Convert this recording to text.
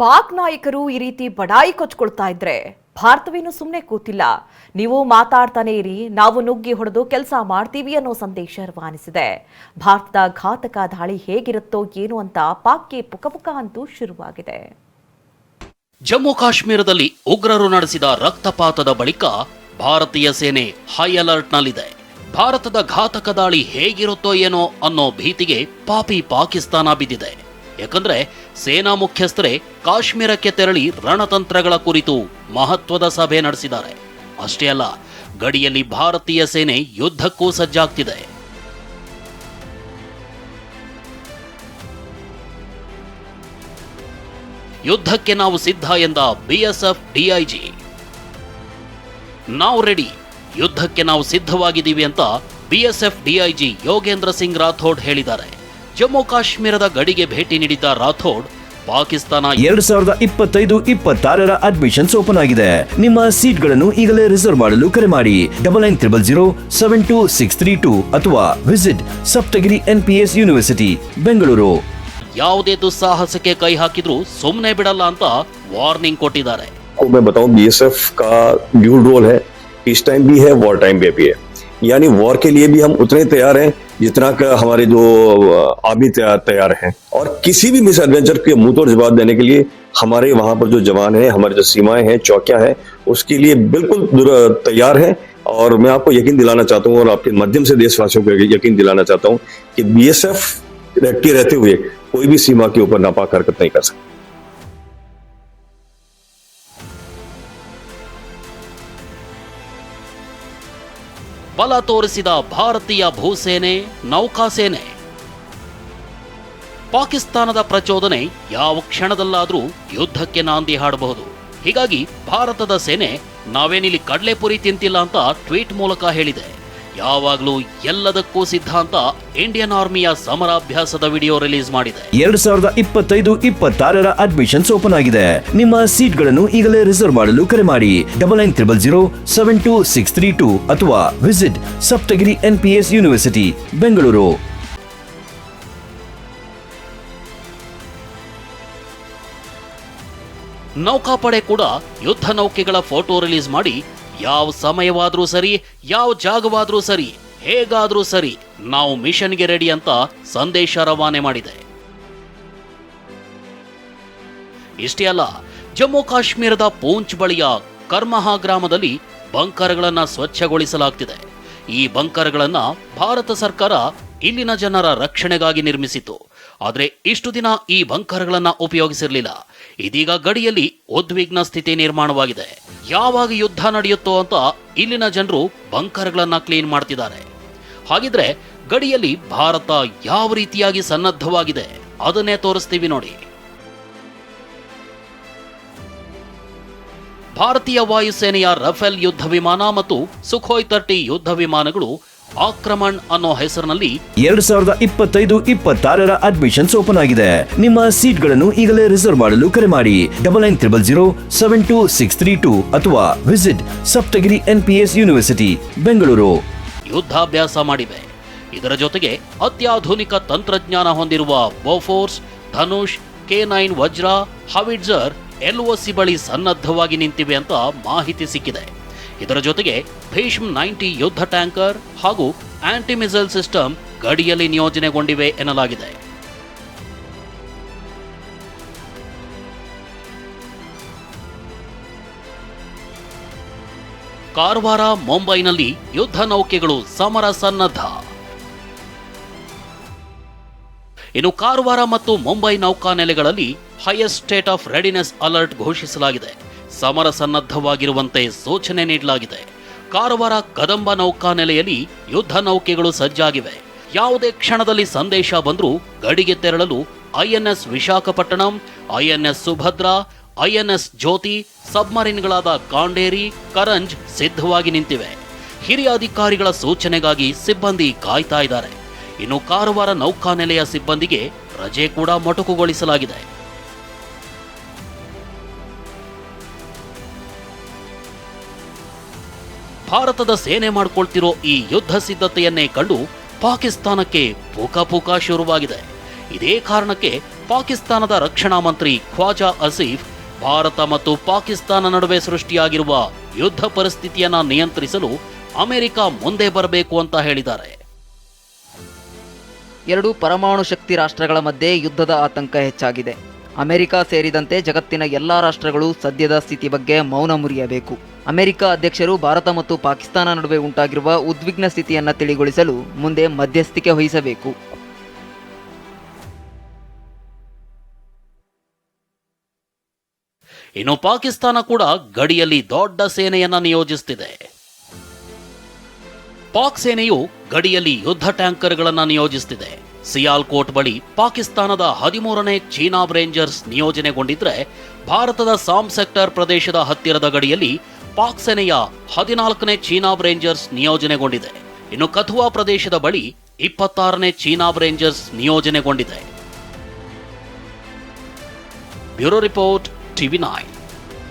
ಪಾಕ್ ನಾಯಕರು ಈ ರೀತಿ ಬಡಾಯಿ ಕೊಚ್ಕೊಳ್ತಾ ಇದ್ರೆ ಭಾರತವೇನು ಸುಮ್ಮನೆ ಕೂತಿಲ್ಲ. ನೀವು ಮಾತಾಡ್ತಾನೆ ಇರಿ, ನಾವು ನುಗ್ಗಿ ಹೊಡೆದು ಕೆಲಸ ಮಾಡ್ತೀವಿ ಅನ್ನೋ ಸಂದೇಶ ರವಾನಿಸಿದೆ. ಭಾರತದ ಘಾತಕ ದಾಳಿ ಹೇಗಿರುತ್ತೋ ಏನು ಅಂತ ಪಾಕ್ಗೆ ಪುಕಪುಕ ಅಂತೂ ಶುರುವಾಗಿದೆ. ಜಮ್ಮು ಕಾಶ್ಮೀರದಲ್ಲಿ ಉಗ್ರರು ನಡೆಸಿದ ರಕ್ತಪಾತದ ಬಳಿಕ ಭಾರತೀಯ ಸೇನೆ ಹೈ ಅಲರ್ಟ್ನಲ್ಲಿದೆ ಭಾರತದ ಘಾತಕ ದಾಳಿ ಹೇಗಿರುತ್ತೋ ಏನೋ ಅನ್ನೋ ಭೀತಿಗೆ ಪಾಪಿ ಪಾಕಿಸ್ತಾನ ಬಿದ್ದಿದೆ. ಯಾಕಂದ್ರೆ ಸೇನಾ ಮುಖ್ಯಸ್ಥರೇ, ಕಾಶ್ಮೀರಕ್ಕೆ ತೆರಳಿ ರಣತಂತ್ರಗಳ ಕುರಿತು ಮಹತ್ವದ ಸಭೆ ನಡೆಸಿದ್ದಾರೆ. ಅಷ್ಟೇ ಅಲ್ಲ, ಗಡಿಯಲ್ಲಿ ಭಾರತೀಯ ಸೇನೆ ಯುದ್ಧಕ್ಕೂ ಸಜ್ಜಾಗ್ತಿದೆ. ಯುದ್ಧಕ್ಕೆ ನಾವು ಸಿದ್ಧ ಎಂದ ಬಿಎಸ್ಎಫ್ ಡಿಐಜಿ. ನಾವು ರೆಡಿ, ಯುದ್ಧಕ್ಕೆ ನಾವು ಸಿದ್ಧವಾಗಿದ್ದೀವಿ ಅಂತ ಬಿಎಸ್ಎಫ್ ಡಿಐಜಿ ಯೋಗೇಂದ್ರ ಸಿಂಗ್ ರಾಥೋಡ್ ಹೇಳಿದ್ದಾರೆ. ಜಮ್ಮು ಕಾಶ್ಮೀರದ ಗಡಿಗೆ ಭೇಟಿ ನೀಡಿದ್ದ ರಾಥೋಡ್ ಪಾಕಿಸ್ತಾನ ಎರಡ್ ಸಾವಿರದ ಇಪ್ಪತ್ತೈದು ಇಪ್ಪತ್ತಾರರ ಅಡ್ಮಿಷನ್ಸ್ ಓಪನ್ ಆಗಿದೆ ನಿಮ್ಮ ಸೀಟ್ಗಳನ್ನು ಈಗಲೇ ರಿಸರ್ವ್ ಮಾಡಲು ಕರೆ ಮಾಡಿ double nine triple zero seven two six three two ಅಥವಾ visit Sapthagiri N P S university Bengaluru ಯಾವುದೇ ದುಸ್ಸಾಹಸಕ್ಕೆ ಕೈ ಹಾಕಿದ್ರೂ ಸುಮ್ಮನೆ ಬಿಡಲ್ಲ ಅಂತ ವಾರ್ನಿಂಗ್ ಕೊಟ್ಟಿದ್ದಾರೆ को मैं बताऊं बीएसएफ का ड्यूल रोल है पीस टाइम भी है वॉर टाइम पे भी है यानी वॉर के लिए भी हम उतने तैयार हैं जितना का हमारे जो आर्मी तैयार तैयार हैं। और किसी भी मिस एडवेंचर के मुँह तोड़ जवाब देने के लिए हमारे वहाँ पर जो जवान हैं, हमारी जो सीमाएँ हैं, चौकियाँ हैं, उसके लिए बिल्कुल तैयार हैं। और मैं आपको यकीन दिलाना चाहता हूँ और आपके माध्यम से देशवासियों को यकीन दिलाना चाहता हूँ कि बीएसएफ के रहते हुए कोई भी सीमा के ऊपर नापाक हरकत नहीं कर सकता। ಬಲ ತೋರಿಸಿದ ಭಾರತೀಯ ಭೂಸೇನೆ, ನೌಕಾಸೇನೆ. ಪಾಕಿಸ್ತಾನದ ಪ್ರಚೋದನೆ ಯಾವ ಕ್ಷಣದಲ್ಲಾದರೂ ಯುದ್ಧಕ್ಕೆ ನಾಂದಿ ಹಾಡಬಹುದು. ಹೀಗಾಗಿ ಭಾರತದ ಸೇನೆ ನಾವೇನಿಲ್ಲಿ ಕಡಲೆಪುರಿ ತಿಂತಿಲ್ಲ ಅಂತ ಟ್ವೀಟ್ ಮೂಲಕ ಹೇಳಿದೆ. ಯಾವಾಗಲೂ ಎಲ್ಲದಕ್ಕೂ ಸಿದ್ಧ ಅಂತ ಇಂಡಿಯನ್ ಆರ್ಮಿಯ ಸಮರಾಭ್ಯಾಸದ ವಿಡಿಯೋ ರಿಲೀಸ್ ಮಾಡಿದೆ. ಎರಡ್ ಸಾವಿರದ ಇಪ್ಪತ್ತೈದು ಇಪ್ಪತ್ತಾರರ ಅಡ್ಮಿಷನ್ಸ್ ಓಪನ್ ಆಗಿದೆ. ನಿಮ್ಮ ಸೀಟ್ಗಳನ್ನು ಈಗಲೇ ರಿಸರ್ವ್ ಮಾಡಲು ಕರೆ ಮಾಡಿ. Double nine triple zero seven two six three two ಅಥವಾ visit Saptagiri N P S university Bengaluru. ನೌಕಾಪಡೆ ಕೂಡ ಯುದ್ಧ ನೌಕೆಗಳ ಫೋಟೋ ರಿಲೀಸ್ ಮಾಡಿ ಯಾವ ಸಮಯವಾದ್ರೂ ಸರಿ, ಯಾವ ಜಾಗವಾದ್ರೂ ಸರಿ, ಹೇಗಾದ್ರೂ ಸರಿ ನಾವು ಮಿಷನ್ಗೆ ರೆಡಿ ಅಂತ ಸಂದೇಶ ರವಾನೆ ಮಾಡಿದೆ. ಇಷ್ಟೇ ಅಲ್ಲ, ಜಮ್ಮು ಕಾಶ್ಮೀರದ ಪೂಂಚ್ ಬಳಿಯ ಕರ್ಮಹಾ ಗ್ರಾಮದಲ್ಲಿ ಬಂಕರ್ಗಳನ್ನ ಸ್ವಚ್ಛಗೊಳಿಸಲಾಗ್ತಿದೆ. ಈ ಬಂಕರ್ಗಳನ್ನ ಭಾರತ ಸರ್ಕಾರ ಇಲ್ಲಿನ ಜನರ ರಕ್ಷಣೆಗಾಗಿ ನಿರ್ಮಿಸಿತು ಆದರೆ ಇಷ್ಟು ದಿನ ಈ ಬಂಕರ್ಗಳನ್ನು ಉಪಯೋಗಿಸಿರಲಿಲ್ಲ. ಇದೀಗ ಗಡಿಯಲ್ಲಿ ಉದ್ವಿಗ್ನ ಸ್ಥಿತಿ ನಿರ್ಮಾಣವಾಗಿದೆ. ಯಾವಾಗ ಯುದ್ಧ ನಡೆಯುತ್ತೋ ಅಂತ ಇಲ್ಲಿನ ಜನರು ಬಂಕರ್ಗಳನ್ನು ಕ್ಲೀನ್ ಮಾಡ್ತಿದ್ದಾರೆ. ಹಾಗಿದ್ರೆ ಗಡಿಯಲ್ಲಿ ಭಾರತ ಯಾವ ರೀತಿಯಾಗಿ ಸನ್ನದ್ಧವಾಗಿದೆ ಅದನ್ನೇ ತೋರಿಸ್ತೀವಿ ನೋಡಿ. ಭಾರತೀಯ ವಾಯುಸೇನೆಯ ರಫೇಲ್ ಯುದ್ಧ ವಿಮಾನ ಮತ್ತು ಸುಖೋಯ್ ತರ್ಟಿ ಯುದ್ಧ ವಿಮಾನಗಳು ಆಕ್ರಮಣ್ ಅನ್ನೋ ಹೆಸರಿನಲ್ಲಿ ಎರಡ್ ಸಾವಿರದ ಇಪ್ಪತ್ತೈದು ಇಪ್ಪತ್ತಾರರ ಅಡ್ಮಿಷನ್ಸ್ ಓಪನ್ ಆಗಿದೆ. ನಿಮ್ಮ ಸೀಟ್ಗಳನ್ನು ಈಗಲೇ ರಿಸರ್ವ್ ಮಾಡಲು ಕರೆ ಮಾಡಿ. Double nine triple zero seven two six three two ಅಥವಾ visit Saptagiri N P S university Bengaluru. ಯುದ್ಧಾಭ್ಯಾಸ ಮಾಡಿವೆ. ಇದರ ಜೊತೆಗೆ ಅತ್ಯಾಧುನಿಕ ತಂತ್ರಜ್ಞಾನ ಹೊಂದಿರುವ ಬೋಫೋರ್ಸ್ ಧನುಷ್ ಕೆ ನೈನ್ ವಜ್ರ ಹವಿಡ್ಜರ್ ಎಲ್ಒಸಿ ಬಳಿ ಸನ್ನದ್ಧವಾಗಿ ನಿಂತಿವೆ ಅಂತ ಮಾಹಿತಿ ಸಿಕ್ಕಿದೆ. ಇದರ ಜೊತೆಗೆ ಭೀಷ್ಮ್ ನೈಂಟಿ ಯುದ್ಧ ಟ್ಯಾಂಕರ್ ಹಾಗೂ ಆಂಟಿ ಮಿಸೈಲ್ ಸಿಸ್ಟಮ್ ಗಡಿಯಲ್ಲಿ ನಿಯೋಜನೆಗೊಂಡಿವೆ ಎನ್ನಲಾಗಿದೆ. ಕಾರವಾರ ಮುಂಬೈನಲ್ಲಿ ಯುದ್ಧ ನೌಕೆಗಳು ಸಮರ ಸನ್ನದ್ಧ ಇನ್ನು ಕಾರವಾರ ಮತ್ತು Mumbai ನೌಕಾನೆಲೆಗಳಲ್ಲಿ highest state of readiness alert ಘೋಷಿಸಲಾಗಿದೆ. ಸಮರ ಸನ್ನದ್ಧವಾಗಿರುವಂತೆ ಸೂಚನೆ ನೀಡಲಾಗಿದೆ. ಕಾರವಾರ ಕದಂಬ ನೌಕಾನೆಲೆಯಲ್ಲಿ ಯುದ್ಧ ನೌಕೆಗಳು ಸಜ್ಜಾಗಿವೆ. ಯಾವುದೇ ಕ್ಷಣದಲ್ಲಿ ಸಂದೇಶ ಬಂದರೂ ಗಡಿಗೆ ತೆರಳಲು INS Visakhapatnam, INS Subhadra, INS Jyoti, ಸಬ್ಮರೀನ್ಗಳಾದ ಕಾಂಡೇರಿ, Karanj ಸಿದ್ಧವಾಗಿ ನಿಂತಿವೆ. ಹಿರಿಯ ಅಧಿಕಾರಿಗಳ ಸೂಚನೆಗಾಗಿ ಸಿಬ್ಬಂದಿ ಕಾಯ್ತಾ ಇದ್ದಾರೆ. ಇನ್ನು ಕಾರವಾರ ನೌಕಾನೆಲೆಯ ಸಿಬ್ಬಂದಿಗೆ ರಜೆ ಕೂಡ ಮೊಟಕುಗೊಳಿಸಲಾಗಿದೆ. ಭಾರತದ ಸೇನೆ ಮಾಡ್ಕೊಳ್ತಿರೋ ಈ ಯುದ್ಧ ಸಿದ್ಧತೆಯನ್ನೇ ಕಂಡು ಪಾಕಿಸ್ತಾನಕ್ಕೆ ಪೂಕ ಪೂಕ ಶುರುವಾಗಿದೆ. ಇದೇ ಕಾರಣಕ್ಕೆ ಪಾಕಿಸ್ತಾನದ ರಕ್ಷಣಾ ಮಂತ್ರಿ ಖ್ವಾಜಾ ಅಸೀಫ್ ಭಾರತ ಮತ್ತು ಪಾಕಿಸ್ತಾನ ನಡುವೆ ಸೃಷ್ಟಿಯಾಗಿರುವ ಯುದ್ಧ ಪರಿಸ್ಥಿತಿಯನ್ನ ನಿಯಂತ್ರಿಸಲು ಅಮೆರಿಕ ಮುಂದೆ ಬರಬೇಕು ಅಂತ ಹೇಳಿದ್ದಾರೆ. ಎರಡು ಪರಮಾಣು ಶಕ್ತಿ ರಾಷ್ಟ್ರಗಳ ಮಧ್ಯೆ ಯುದ್ಧದ ಆತಂಕ ಹೆಚ್ಚಾಗಿದೆ. ಅಮೆರಿಕ ಸೇರಿದಂತೆ ಜಗತ್ತಿನ ಎಲ್ಲಾ ರಾಷ್ಟ್ರಗಳು ಸದ್ಯದ ಸ್ಥಿತಿ ಬಗ್ಗೆ ಮೌನ ಮುರಿಯಬೇಕು. ಅಮೆರಿಕ ಅಧ್ಯಕ್ಷರು ಭಾರತ ಮತ್ತು ಪಾಕಿಸ್ತಾನ ನಡುವೆ ಉಂಟಾಗಿರುವ ಉದ್ವಿಗ್ನ ಸ್ಥಿತಿಯನ್ನು ತಿಳಿಗೊಳಿಸಲು ಮುಂದೆ ಮಧ್ಯಸ್ಥಿಕೆ ವಹಿಸಬೇಕು. ಇನ್ನು ಪಾಕಿಸ್ತಾನ ಕೂಡ ಗಡಿಯಲ್ಲಿ ದೊಡ್ಡ ಸೇನೆಯನ್ನ ನಿಯೋಜಿಸುತ್ತಿದೆ ಪಾಕ್ ಸೇನೆಯು ಗಡಿಯಲ್ಲಿ ಯುದ್ಧ ಟ್ಯಾಂಕರ್ಗಳನ್ನು ನಿಯೋಜಿಸುತ್ತಿದೆ ಸಿಯಾಲ್ಕೋಟ್ ಬಳಿ ಪಾಕಿಸ್ತಾನದ ಹದಿಮೂರನೇ ಚೀನಾ ರೇಂಜರ್ಸ್ ನಿಯೋಜನೆಗೊಂಡಿದ್ರೆ ಭಾರತದ ಸಾಮ್ ಸೆಕ್ಟರ್ ಪ್ರದೇಶದ ಹತ್ತಿರದ ಗಡಿಯಲ್ಲಿ ಪಾಕ್ ಸೇನೆಯ ಹದಿನಾಲ್ಕನೇ ಚೀನಾ ರೇಂಜರ್ಸ್ ನಿಯೋಜನೆಗೊಂಡಿದೆ. ಇನ್ನು ಕಥುವಾ ಪ್ರದೇಶದ ಬಳಿ ಇಪ್ಪತ್ತಾರನೇ China rangers ನಿಯೋಜನೆಗೊಂಡಿದೆ. Bureau report, TV nine.